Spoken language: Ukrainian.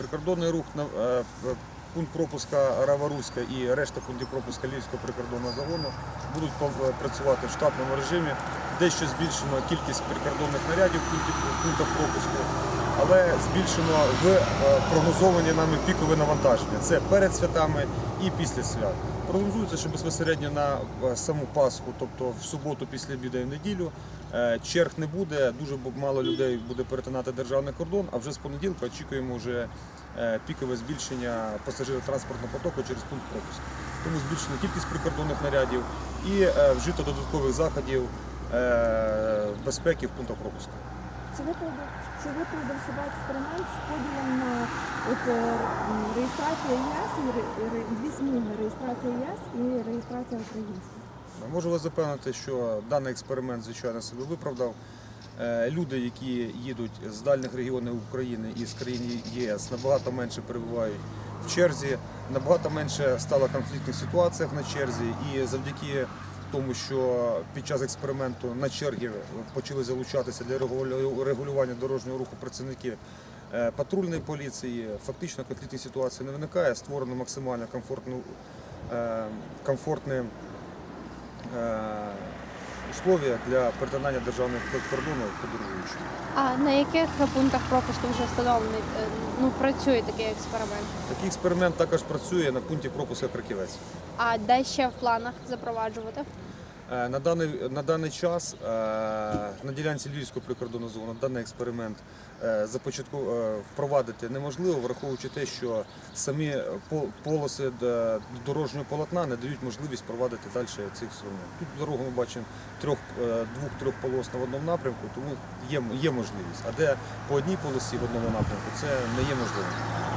Прикордонний рух на е, пункт пропуска Рава-Руська і решта пунктів пропуска Львівського прикордонного загону будуть пов- працювати в штатному режимі. Дещо збільшено кількість прикордонних нарядів в пунктах пропуску, але збільшено в е, прогнозовані нами пікове навантаження. Це перед святами і після свят. Прогнозується, що безпосередньо на е, саму Пасху, тобто в суботу після обіду і в неділю, е, черг не буде, дуже мало людей буде перетинати державний кордон, а вже з понеділка очікуємо вже пікове збільшення пасажиротранспортного потоку через пункт пропуску. Тому збільшена кількість прикордонних нарядів і е, вжито додаткових заходів е, безпеки в пунктах пропуску. Чи виправдав, чи виправдав себе експеримент з поділом на от, е, реєстрація ЄС дві смуги реєстрація ЄС і реєстрація українська? Можу вас запевнити, що даний експеримент, звичайно, себе виправдав. Люди, які їдуть з дальніх регіонів України і з країн ЄС, набагато менше перебувають в черзі, набагато менше стало конфліктних ситуаціях на черзі, і завдяки тому, що під час експерименту на черги почали залучатися для регулю- регулювання дорожнього руху працівники е, патрульної поліції, фактично конфліктних ситуацій не виникає, створено максимально комфортну, е, комфортне е, условия для перетинання державного кордону подорожуючим. А на яких пунктах пропуску вже встановлений е, ну працює такий експеримент? Такий експеримент також працює на пункті пропуску Краківець. А де ще в планах запроваджувати? Е, На даний, на даний час е, на ділянці Львівської прикордонної зони даний експеримент е, започатку впровадити неможливо, враховуючи те, що самі полоси дорожнього полотна не дають можливість провадити далі цих експериментів. Тут дорогу ми бачимо трьох, двох-трьох полос на одному напрямку, тому є, є можливість. А де по одній полосі в одному напрямку, це не є можливим.